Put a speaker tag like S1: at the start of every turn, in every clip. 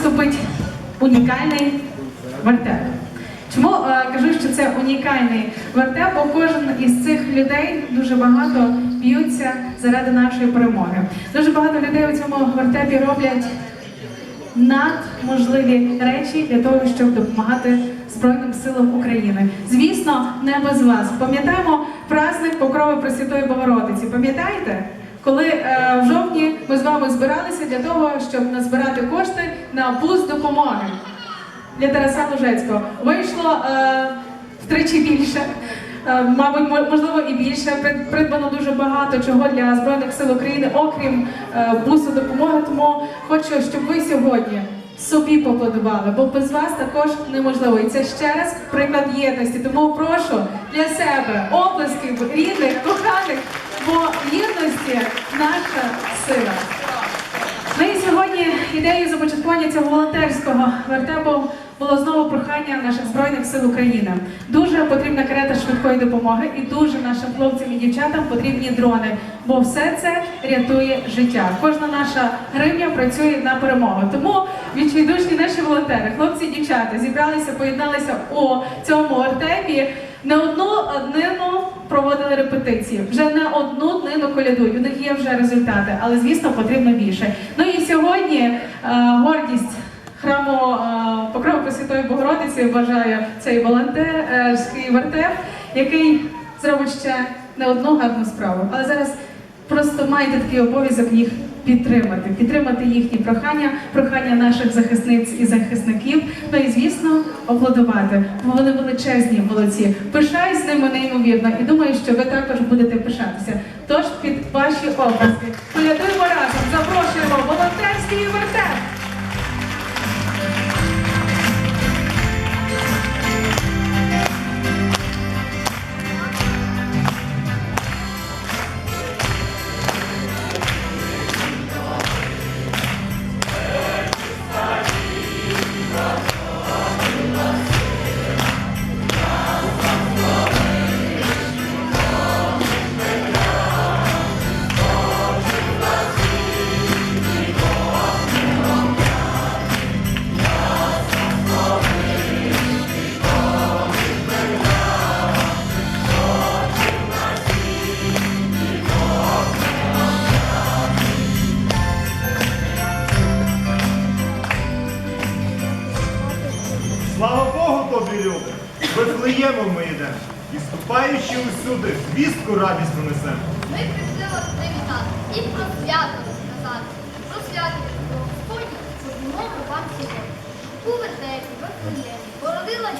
S1: виступить унікальний вертеп. Чому е, кажу, що це унікальний вертеп, бо кожен із цих людей дуже багато б'ються заради нашої перемоги. Дуже багато людей у цьому вертепі роблять надможливі речі для того, щоб допомагати Збройним силам України. Звісно, не без вас. Пам'ятаємо праздник Покрови Пресвятої Богородиці. Пам'ятаєте? Коли е, в жовтні ми з вами збиралися для того, щоб назбирати кошти на бус допомоги для Тараса Лужецького. Вийшло е, втричі більше. Е, Мабуть, можливо, і більше придбано дуже багато чого для збройних сил України, окрім е, бусу допомоги. Тому хочу, щоб ви сьогодні собі поаплодували, бо без вас також неможливо. І це ще раз приклад єдності. Тому прошу для себе оплесків рідних, коханих, бо в єдності наша сила. Ну і сьогодні ідеєю започаткування цього волонтерського вертепу було знову прохання наших збройних сил України. Дуже потрібна карета швидкої допомоги, і дуже нашим хлопцям і дівчатам потрібні дрони, бо все це рятує життя. Кожна наша гривня працює на перемогу. Тому відчайдушні наші волонтери, хлопці і дівчата, зібралися, поєдналися у цьому вертепі. Не одну днину проводили репетиції, вже не одну днину колядують. У них є вже результати, але звісно потрібно більше. Ну і сьогодні е, гордість храму е, Покрови Пресвятої Богородиці вважає цей волонтерський вертеп, який зробить ще не одну гарну справу. Але зараз просто маєте такий обов'язок їх підтримати, підтримати їхні прохання, прохання наших захисниць і захисників. Ну і звісно, аплодувати, вони величезні молодці. Пишаюсь з ними неймовірно і думаю, що ви також будете пишатися. Тож під ваші обласки колядуємо разом, запрошуємо волонтерський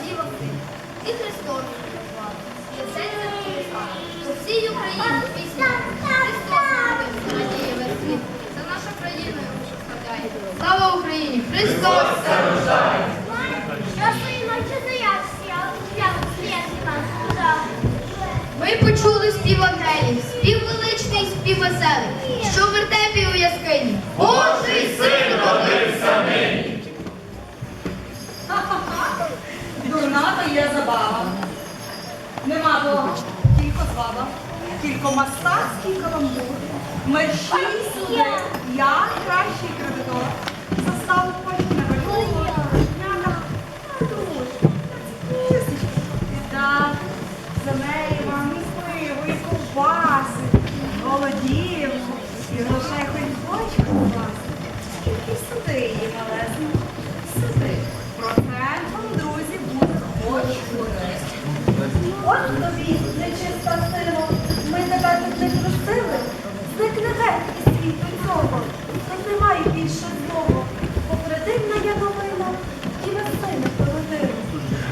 S2: діва сина. І Христос назвали. Єсенця Христа. По всій Україні пісня. Христос народився, радіє. За нашу країну його прославляє. Слава Україні! Христос! Ми почули спів ангелів, спів величний, спів веселий, що в вертепі у яскині. Божий син
S3: тільки кількома тільки каламбур. Мерщій сюди, я кращий кредитор.
S4: От тобі, нечиста сила, ми тебе тут не просили. Зникни геть із світу цього, тут немає більше злого. Попридивна я новина, і весни породила.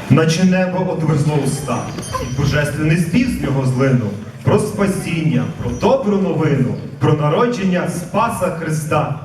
S5: Наче небо отверзло уста, і божественний спів з нього злинув. Про спасіння, про добру новину, про народження Спаса Христа.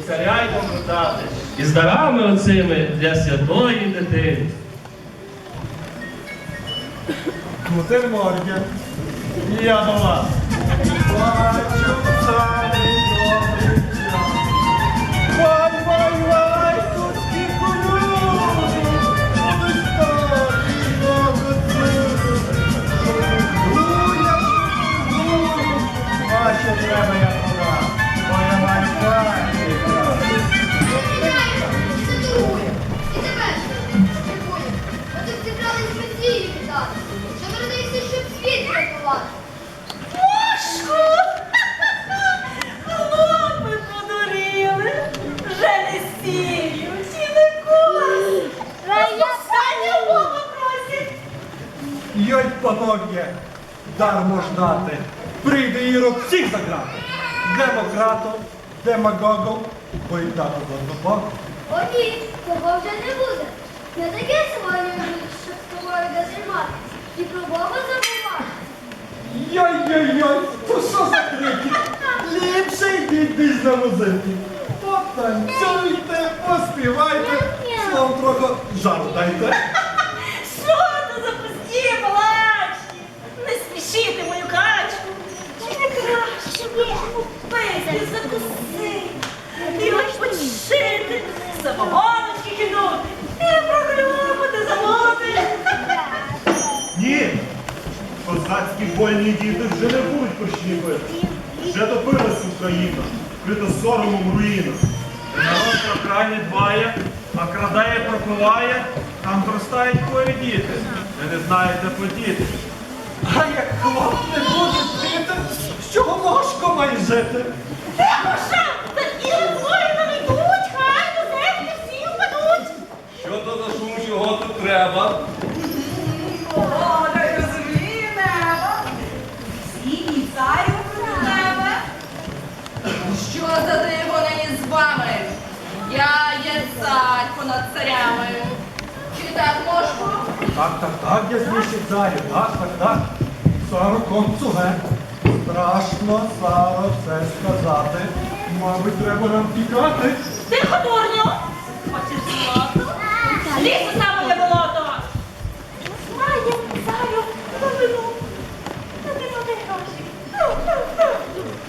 S6: І царя й повертати, і з дарами оцими для святої дитини.
S7: Гутен Морген. І я до вас. Бачу царі добрий час. Вай, вай, вай, тут скільки людей. Ви старі, молодці. Дуя, дуя. А ще треба я туди. Бо я
S2: світ рятувати.
S3: Мошку! Хлопи подуріли, вже не сіють і не Бога просять.
S7: Йой, панов'є, дармо ждати. Прийде Ірод всіх заграти. Демократом, демагогом, бо й дати Богу.
S2: О ні, того вже не буде. Не таке сьогодні щоб з тобою тримати. І про Бога забувати.
S7: Йой-йой-йой, то що за крики? Ліпше йдіть десь на музики. Потанцюйте, поспівайте, словом трохи жару дайте.
S3: Що це за пусті балачки? Не спішіть мою качку. Чи не краще б пити,
S5: Вольні діти вже не будуть бити. Вже топилась Україна, вкрита соромом руїна.
S8: Народ про край не дбає, а крадає, пропиває, там зростають хворі діти. Ви не знаєте подіти.
S7: А як хлоп не буде пити, з чого ложко має жити?
S3: Тимоша, такі воїни не йдуть, хай до землі всі впадуть.
S9: Що то за шум, чого тут треба?
S10: Понад царями. Чи так можна?
S7: Так, так, так, я знищив царю, так, так, так. Саро концуге. Страшно, Саро, це сказати. Мабуть, треба нам тікати.
S3: Тихо, дурню! Хочеш злото? Лізь у самое болото! Має царю новину.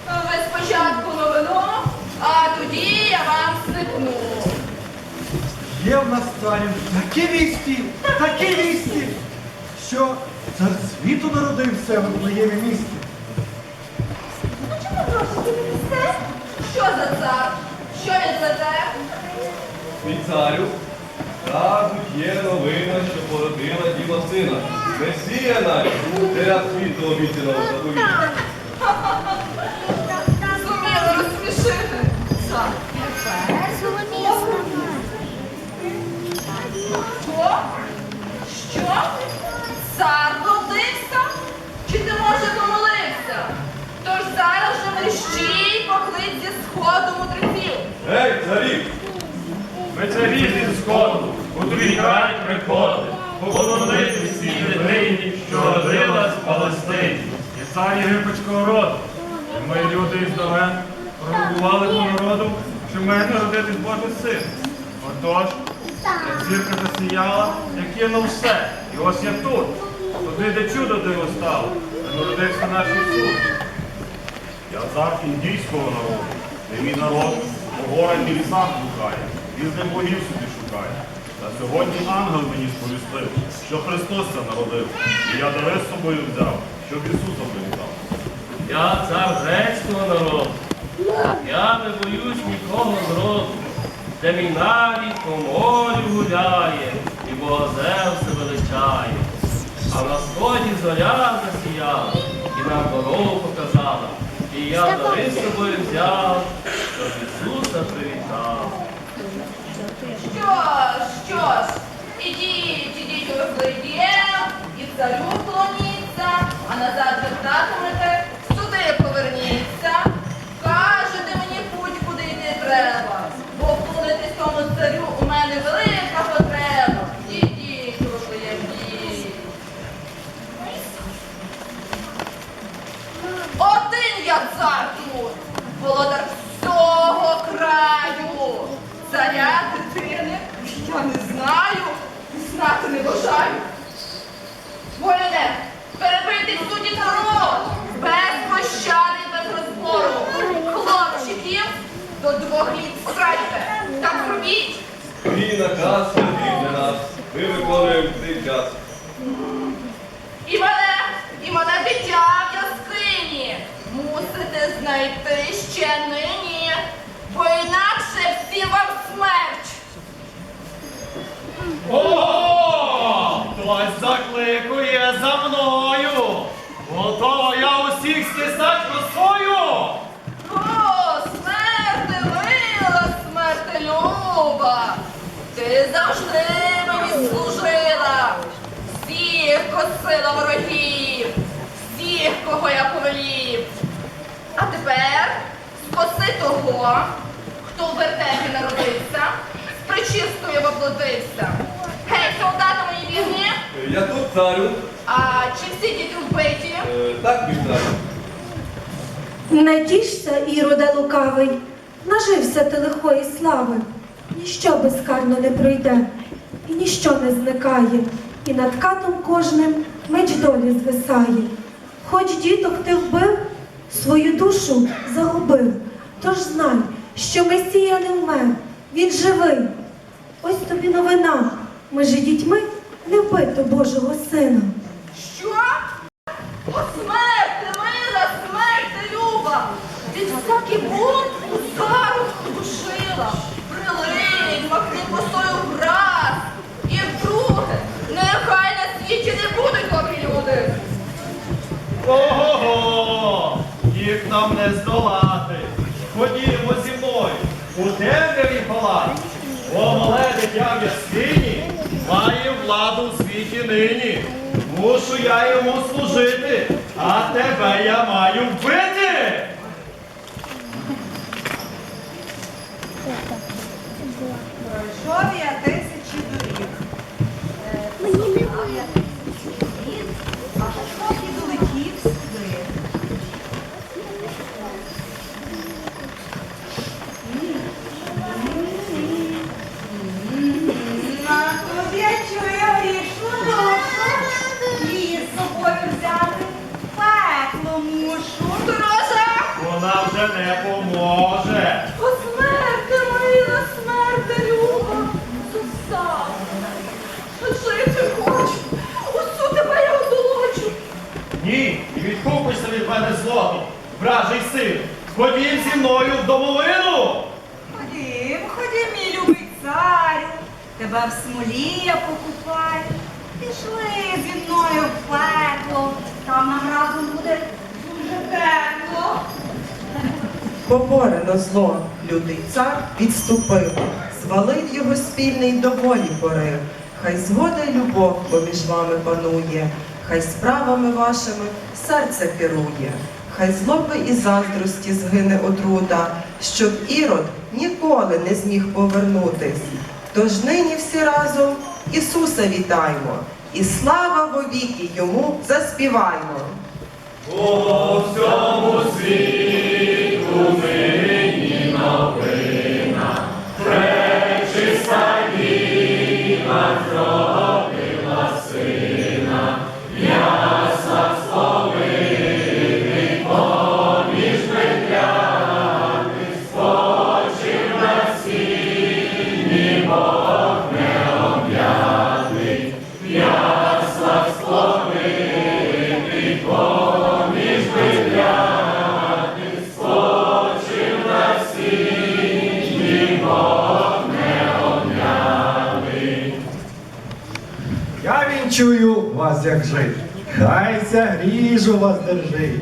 S10: Ви спочатку новину, а тоді я вам.
S7: Є в нас царю такі вісті, такі вісті, що цар світу народився в Вифлеємі місті.
S3: Ну чому гроші тобі несе?
S10: Що за цар? Що він за те?
S9: Мій царю, кажуть, є новина, що породила діва сина. Месія навіть, царя світу обіцяного заповіті.
S10: Сходу мудреців.
S9: Гей, царі!
S6: Ми царі зі сходу, твій край приходить, поклонити всій дитині, що родилась в Палестині.
S8: І цар єгипетського роду. І ми, люди із давен, пророкували по народу, що має народитись Божий син. Отож, як зірка засіяла, я кинув все. І ось я тут. Туди, де чудо диво стало, де народився наш Ісус. Я цар індійського народу, де мій народ по горах і лісах блукає, різних богів собі шукає. Та сьогодні ангел мені сповістив, що Христос це народив, і я дари з собою взяв, щоб Ісуса привітав.
S6: Я цар грецького народу. Я не боюсь нікого зроду, де мій навіть по морю гуляє, і Бога Зевса величає. А на сході зоря засіяла, і нам дорогу показала. І я дари з собою взяв, щоб Ісуса привітав.
S10: Що ж, що ж, ідіть, ідіть у Вифлеєм, і царю вклоніться, а назад вертатимете, сюди поверніться. Царя, дитини? Я не знаю, знати не бажаю. Воїне, перебитий судді коров, без пощади, без розбору. Хлопчиків до двох літ страйте. Так робіть.
S9: Твій наказ святий для нас. Ми виконуємо цей час.
S10: І мене, і мене дитя в яскині. Мусите знайти ще нині, смерть.
S8: Ого! Хтось закликує за мною. Готова я усіх стисать росою.
S10: О, смерти мила, смерти люба, ти завжди мені служила, всіх косила ворогів, всіх, кого я повелів. А тепер скоси того, хто в вертепі народився, з причистою воплотився. Гей, солдати мої вірні,
S9: Я тут царю.
S10: а чи всі діти вбиті?
S9: Е, Так, мій царю.
S4: Не тішся, іроде лукавий, нажився ти лихої слави. Ніщо безкарно не пройде, і ніщо не зникає, і над катом кожним меч долі звисає. Хоч діток ти вбив, свою душу загубив. Тож знай, що Месія не вмер, він живий. Ось тобі новина, ми же дітьми не вбито Божого сина.
S10: Що? О, смерти, мила, смерти, люба! Від всякий бунт у зарубку душила. Прилинь, махни косою враз. І вдруге, нехай на світі не будуть добрі люди.
S8: Ого, го Їх нам не здолати. Ходімо зі у темряві палац. Бо мале дитя в яскині має владу в світі нині. Мушу я йому служити, а тебе я маю вбити.
S11: Пройшов я тисячі
S8: вражий син. Ходім зі мною в домовину.
S11: Ходім, ходім, мій любий царю, тебе в смолі я покупаю. Пішли зі мною в пекло, там нам разом буде дуже тепло.
S12: Поборено зло, лютий цар відступив, звалив його спільний до волі порив. Хай згода й любов поміж вами панує, хай справами вашими серце керує, хай злоби і заздрості згине отрута, щоб ірод ніколи не зміг повернутись. Тож нині всі разом Ісуса вітаймо, і слава вовіки йому заспіваймо.
S8: По всьому світу нині
S7: як жить. Хай ця гріжу вас держить.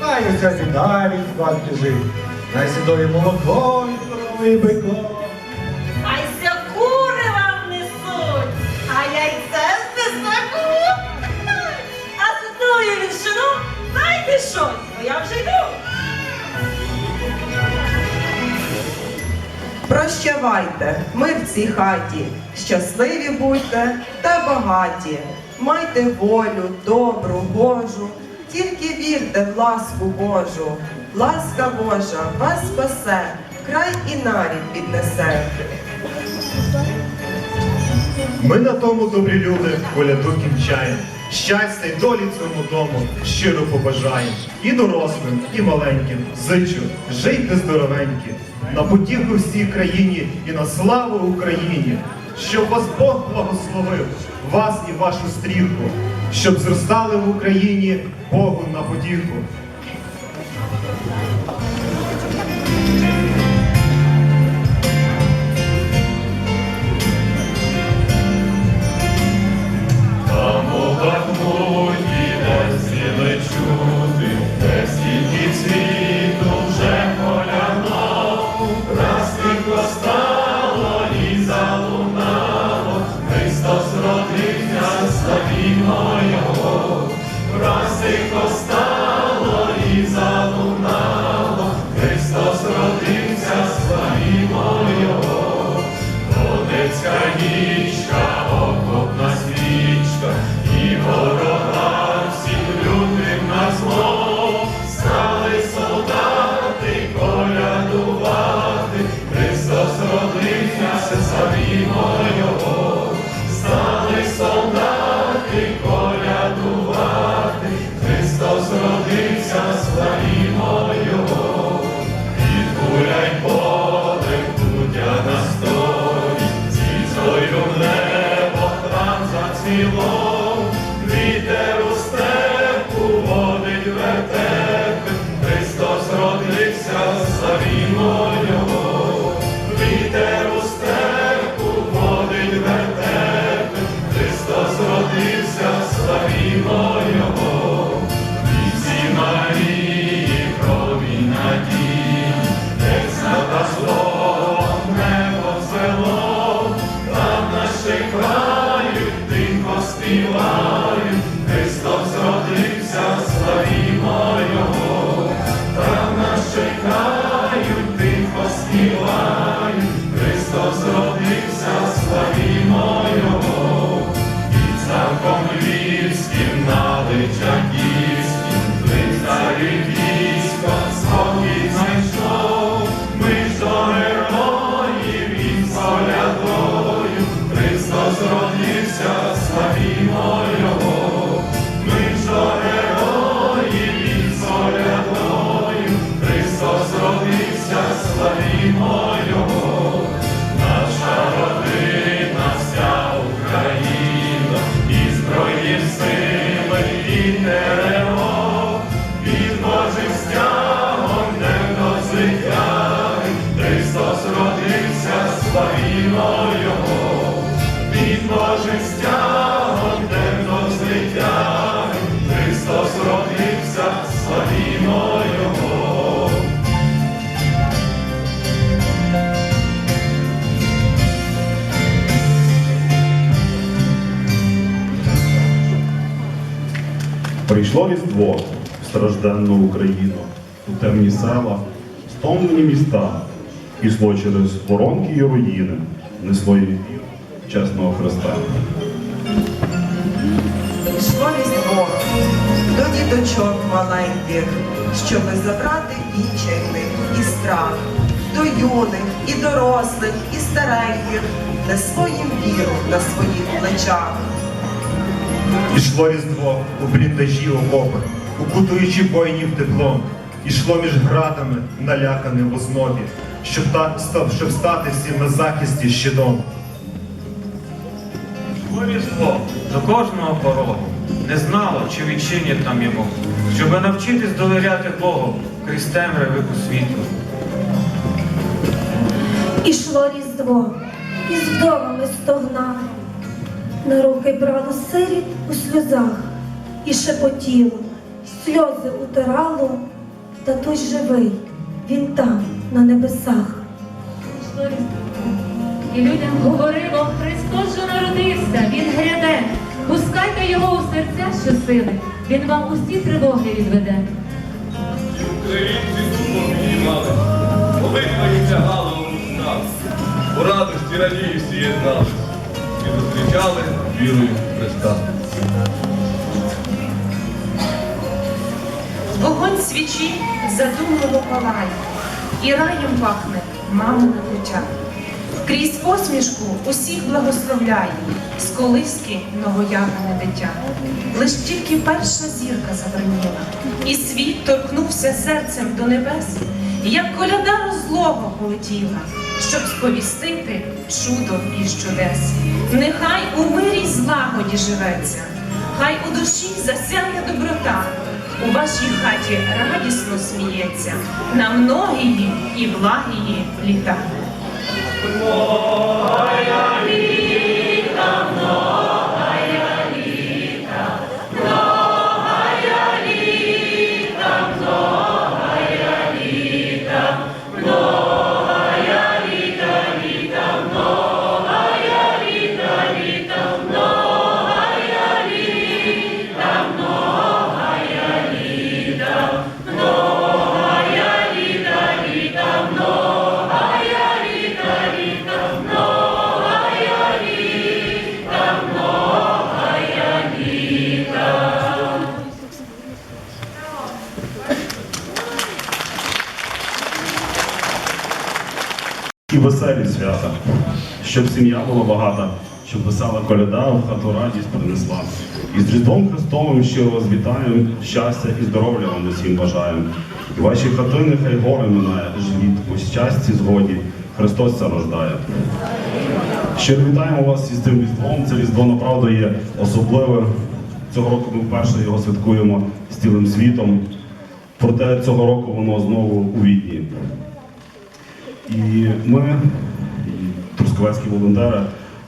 S7: Хай оця біда від вас біжить. Най сідою молокою коровий биком.
S3: Хай ся кури вам несуть, а яйце з писаку. А з тою вівшину дайте щось, бо я вже йду.
S12: Прощавайте, мир в цій хаті, щасливі будьте та багаті. Майте волю, добру, Божу, тільки вірте в ласку Божу. Ласка Божа вас спасе, край і нарід піднесе.
S5: Ми на тому, добрі люди, коляду кінчаємо. Щастя й долі цьому дому щиро побажаємо. І дорослим, і маленьким. Зичу, жийте здоровенькі, на потіху всій країні і на славу Україні. Щоб вас Бог благословив, вас і вашу стрілку, щоб зростали в Україні Богу на потіху.
S13: Різдво в стражденну Україну, у темні села, стомлені міста, ішло через воронки і руїни, несло їм віру чесного Христа.
S12: Йшло різдво до діточок маленьких, щоби забрати відчай і страх, до юних, і дорослих, і стареньких, несло їм віру на своїх плечах.
S5: Ішло різдво у бліндажі окопи, укутуючи воїнів теплом, ішло між градами, наляканим в ознобі, щоб, та, ста- щоб стати всім на захисті щитом.
S14: Йшло різдво до кожного порогу, не знало, чи відчинять там йому, щоб навчитись довіряти Богу крізь темряви у світло.
S4: Ішло різдво, із вдовами стогнав, на руки брало сиріт у сльозах і шепотіло, сльози утирало, та той живий, він там, на небесах.
S15: І людям говорило, Христос же народився, Він гряде. Пускайте його у серця щосили, Він вам усі тривоги відведе.
S9: Українці духом підіймали, молитвою тягали у устах, у радості радії всі єднались і зустрічали вірою Христа.
S16: Вогонь свічі задумливо палає, і раєм пахне мамина плеча. крізь посмішку усіх благословляє, з колиски новоявлене дитя. Лиш тільки перша зірка забриніла, і світ торкнувся серцем до небес, як коляда розлого полетіла, щоб сповістити чудо і чудес. Нехай у мирі злагоді живеться, хай у душі засяє доброта. У вашій хаті радісно сміється на многії і благії літа.
S13: Веселі свята, щоб сім'я була багата, щоб весела коляда в хату радість принесла. І з Різдвом Христовим щиро вас вітаємо, щастя і здоров'я вам усім бажаємо. І ваші хатини хай гори минає, живіт у щасті згоді, Христос це рождає. Щиро вітаємо вас із цим Різдвом. Це Різдво направду є особливе. Цього року ми вперше його святкуємо з цілим світом. Проте цього року воно знову у відні. І ми, трускавецькі волонтери,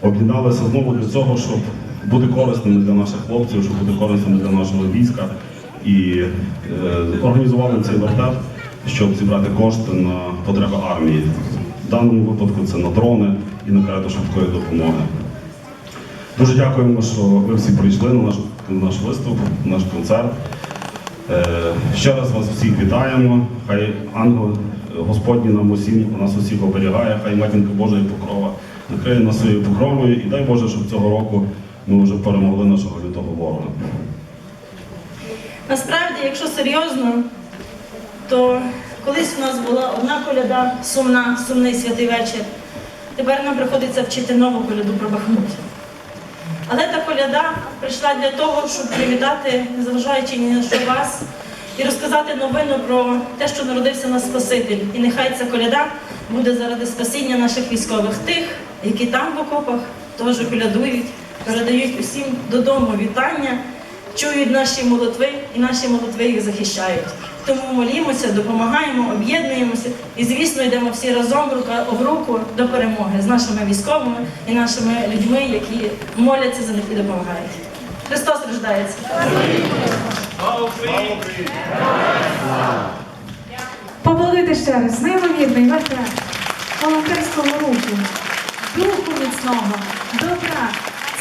S13: об'єдналися знову для цього, щоб бути корисними для наших хлопців, щоб бути корисними для нашого війська. І е, організували цей вертеп, щоб зібрати кошти на потреби армії. В даному випадку це на дрони і на карету швидкої допомоги. Дуже дякуємо, що ви всі прийшли на наш, на наш виступ, на наш концерт. Е, Ще раз вас всіх вітаємо. Хай ангел Господній нам усім нас усіх оберігає, хай матінка Божа і покрова накриє нас своєю покровою. І дай Боже, щоб цього року ми вже перемогли нашого лютого ворога.
S3: Насправді, якщо серйозно, то колись у нас була одна коляда, сумна, сумний святий вечір. Тепер нам приходиться вчити нову коляду про Бахмут. Але та коляда прийшла для того, щоб привітати, незважаючи ні на що вас, і розказати новину про те, що народився нас Спаситель. І нехай ця коляда буде заради спасіння наших військових, тих, які там в окопах теж колядують, передають усім додому вітання, чують наші молитви, і наші молитви їх захищають. Тому молімося, допомагаємо, об'єднуємося і, звісно, йдемо всі разом рука об руку до перемоги з нашими військовими і нашими людьми, які моляться за них і допомагають. Христос рождається!
S8: Слава
S1: ще раз, неймовірний вертеп, волонтерського руху, духу міцного, добра.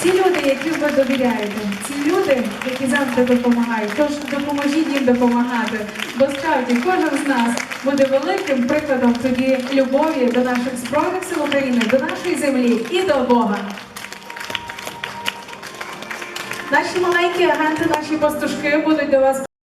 S1: Ці люди, яким ви довіряєте, ці люди, які завжди допомагають. Тож допоможіть їм допомагати. Бо справді кожен з нас буде великим прикладом тоді любові до наших збройних сил України, до нашої землі і до Бога. Наші маленькі агенти, наші пастушки будуть до вас.